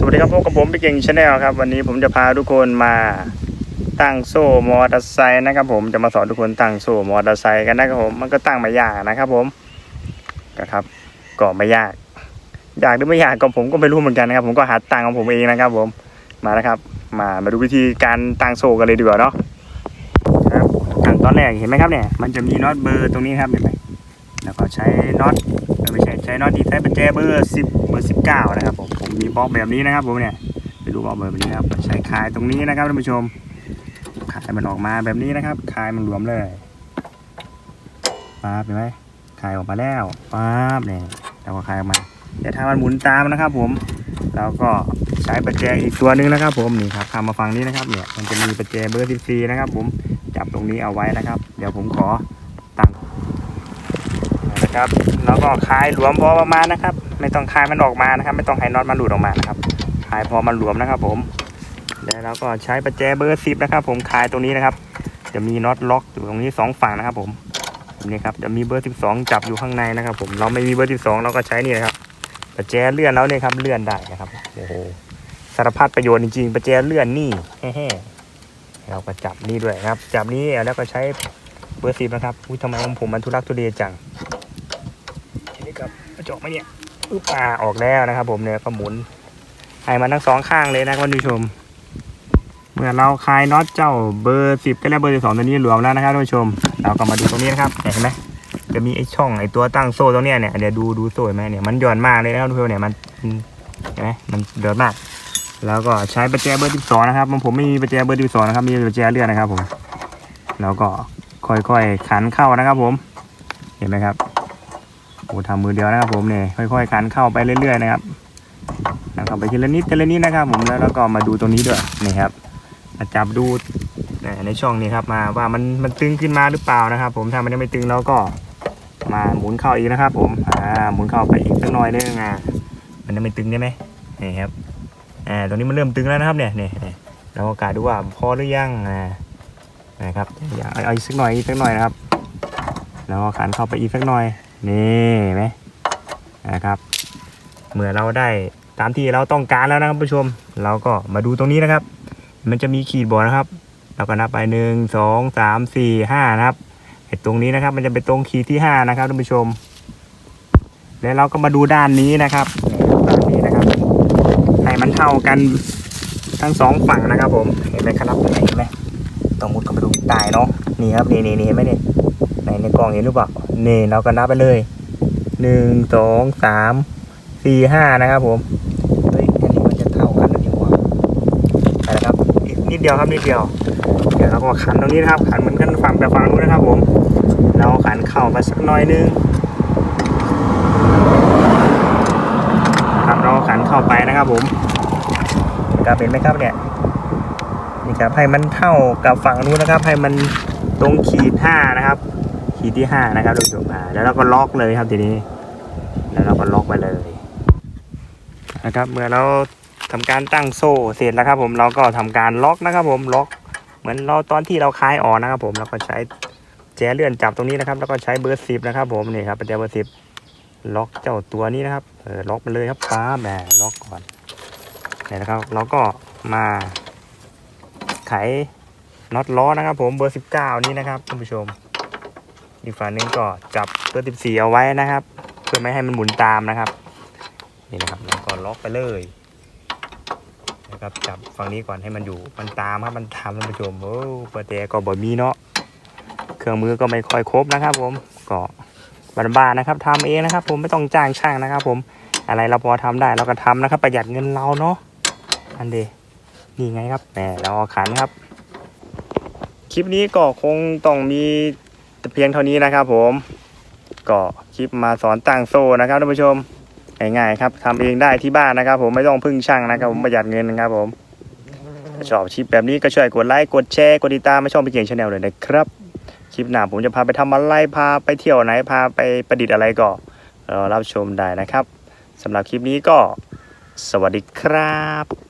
สวัสดีครับพบกับผมพี่เก่งชาแนลครับ วันนี้ผมจะพาทุกคนมาตั้งโซ่มอเตอร์ไซค์นะครับ ผมจะมาสอนทุกคนตั้งโซ่มอเตอร์ไซค์กันนะครับผมมันก็ตั้งไม่ยากนะครับผมนะครับก็ไม่ยากยากหรือไม่ยากก็ผมก็ไม่รู้เหมือนกันนะครับ ผมก็หัดตั้งของผมเองนะครับ ผมมาแล้วครับ มามาดูวิธีการตั้งโซ่กันเลยดีกว่าเนาะครับขั้นตอนแรกเห็นไหมครับเนี่ย มันจะมีน็อตเบอร์ตรงนี้ครับเห็นไหมแล้วก็ใช้น็อตไม่ใช่ใช้น็อตดีใช้ปัจแจเบอร์สิบเบอร์สิบ เก้านะครับผมผมมีบล็อกแบบนี้นะครับผมเนี่ยไปดูบล็อกแบบนี้นะครับใช้คายตรงนี้นะครับท่านผู้ชมคายมันออกมาแบบนี้นะครับคายมันหลวมเลยป๊าบเห็นไหมคายออกมาแล้วป๊าบเนี่ยแล้วก็คายออกมาเดี๋ยวถ้ามันหมุนตามนะครับ ผมแล้วก็ใช้ปัจแจอีกตัวหนึงนะครับ ผมนี่ครับทำมาฟังนี้นะครับเนี่ยมันจะมีปัจแจเบอร์สิบสี่นะครับ ผมจับตรงนี้เอาไว้นะครับ เดี๋ยวผมขอ นะครับแล้วก็คลายหลวมพอประมาณนะครับ ไม่ต้องคลายมันออกมานะครับ ไม่ต้องให้น็อตมันหลุดออกมานะครับคลายพอมันหลวมนะครับ ผมแล้วเราก็ใช้ประแจเบอร์สิบนะครับ ผมคลายตรงนี้นะครับ จะมีน็อตล็อกอยู่ตรงนี้สองฝั่งนะครับ ผมนี่ครับจะมีเบอร์สิบสองจับอยู่ข้างในนะครับ ผมเราไม่มีเบอร์สิบสองเราก็ใช้นี่นะครับประแจเลื่อนแล้วเนี่ยครับเลื่อนได้นะครับโอ้โหสารพัดประโยชน์จริงๆประแจเลื่อนนี่แฮ่เราก็จับนี่ด้วยครับ จับนี้แล้วก็ใช้เบอร์สิบนะครับอุ้ยทำไมของผมมันทุลักทุเลจัง ครับกไหมเนี่ยอึ๊บอ่าออกแล้วนะครับ ผมเนี่ยก็หมุนให้มันทั้งสองข้างเลยนะท่านผู้ชม เมื่อเราคลายน็อตเจ้าเบอร์สิบและเบอร์สิบสองตัวนี้รวมแล้วนะครับท่านผู้ชม เราก็มาดูตรงนี้นะครับเห็นไหมจะมีไอ้ช่องไอ้ตัวตั้งโซ่ตรงเนี้ยเนี่ยเดี๋ยวดูดูโซ่ไหมเนี่ยมันหย่อนมากเลยนะครับท่านผู้ชมเนี่ยมันเห็นไหมมันหย่อนมาก แล้วก็ใช้ประแจเบอร์สิบสองนะครับผมไม่มีประแจเบอร์สิบสองนะครับมีประแจเลื่อนนะครับผมแล้วก็ค่อยๆขันเข้านะครับผม เห็นไหมครับ โอ้ทำมือเดียวนะครับผมเนี่ยค่อยๆคันเข้าไปเรื่อยๆนะครับแล้วก็ไปทีละนิดทีละนิดนะครับ ผมแล้วก็มาดูตรงนี้ด้วยนี่ครับมาจับดูในช่องนี้ครับมาว่ามันมันตึงขึ้นมาหรือเปล่านะครับ ผมถ้ามันยังไม่ตึงเราก็มาหมุนเข้าอีกนะครับ ผมอ่าหมุนเข้าไปอีกสักหน่อยนึงอะมันยังไม่ตึงได้ไหมนี่ครับอ่าตรงนี้มันเริ่มตึงแล้วนะครับเนี่ยเนี่ยเราก็กาดูว่าพอหรือยังอ่านะครับอย่าเอาเอาอีกสักหน่อยอีกสักหน่อยนะครับแล้วก็ขันเข้าไปอีกสักหน่อย นี่นไหมนะครับ เมื่อเราได้ตามที่เราต้องการแล้วนะครับผู้ชม เราก็มาดูตรงนี้นะครับ มันจะมีขีดบอกนะครับ เราก็นับไปหนึ่งสองสามสี่ห้านะครับไอ้ตรงนี้นะครับ มันจะเป็นตรงขีดที่ห้านะครับท่านผู้ชม แล้วเราก็มาดูด้านนี้นะครับด้านนี้นะครับให้มันเท่ากันทั้งสองฝั่งนะครับ ผมเห็นไหมครับเห็นไหมต้องมุดเข้าไปดูได้เนาะนี่ครับนี่นี่นี่เห็นไหมเนี่ย ในในกล่องเห็นหรือเปล่านี่เราก็นับไปเลยหนึ่งสองสามสี่ห้านะครับผมเฮ้ยอันนี้มันจะเท่ากันหรือเปล่าไปแล้วครับอีกนิดเดียวครับนิดเดียว เดี๋ยวเราก็ขันตรงนี้นะครับ ขันเหมือนกันฝั่งแบบฝั่งนู้นนะครับผม เราขันเข้าไปสักหน่อยนึงครับเราขันเข้าไปนะครับผมกาเป็นไหมครับเนี่ยนี่ครับให้มันเท่ากับฝั่งนู้นนะครับ ให้มันตรงขีดห้านะครับ ขีดที่ห้านะครับท่านผู้ชมอ่าแล้วเราก็ล็อกเลยครับทีนี้ แล้วเราก็ล็อกไปเลยนะครับเมื่อเราทำการตั้งโซ่เสร็จแล้วครับ ผมเราก็ทำการล็อกนะครับ ผมล็อก เหมือนเราตอนที่เราคลายออกนะครับ ผมเราก็ใช้แจเลื่อนจับตรงนี้นะครับ แล้วก็ใช้เบอร์สิบนะครับ ผมนี่ครับเป็นแจเบอร์สิบล็อกเจ้าตัวนี้นะครับเออล็อกไปเลยครับป้าแหมล็อกก่อนนี่นะครับ เราก็มาไขน็อตล้อนะครับ ผมเบอร์สิบเก้านี้นะครับท่านผู้ชม อีกฝั่งนึงก็จับเบอร์สิบสี่เอาไว้นะครับ เพื่อไม่ให้มันหมุนตามนะครับ นี่นะครับแล้วก็ล็อกไปเลยนะครับจับฝั่งนี้ก่อนให้มันอยู่มันตามครับมันทำท่านผู้ชมโอ้ประแจก็บ่มีเนาะเครื่องมือก็ไม่ค่อยครบนะครับ ผมก็บ้านๆนะครับทำเองนะครับ ผมไม่ต้องจ้างช่างนะครับ ผมอะไรเราพอทำได้เราก็ทำนะครับ ประหยัดเงินเราเนาะอันเดนี่ไงครับแหมเราเอาขันครับ คลิปนี้ก็คงต้องมี เพียงเท่านี้นะครับผมก็คลิปมาสอนตั้งโซ่นะครับท่านผู้ชมง่ายๆครับทำเองได้ที่บ้านนะครับ ผมไม่ต้องพึ่งช่างนะครับผมประหยัดเงินนะครับผมถ้าชอบคลิปแบบนี้ก็ช่วยกดไลค์กดแชร์กดติดตามไมาช่องพี่เก่งชาแนลเลยนะครับคลิปหน้าผมจะพาไปทำอะไรพาไปเที่ยวไหนพาไปประดิษฐ์อะไรก็รอรับชมได้นะครับสำหรับคลิปนี้ก็สวัสดีครับ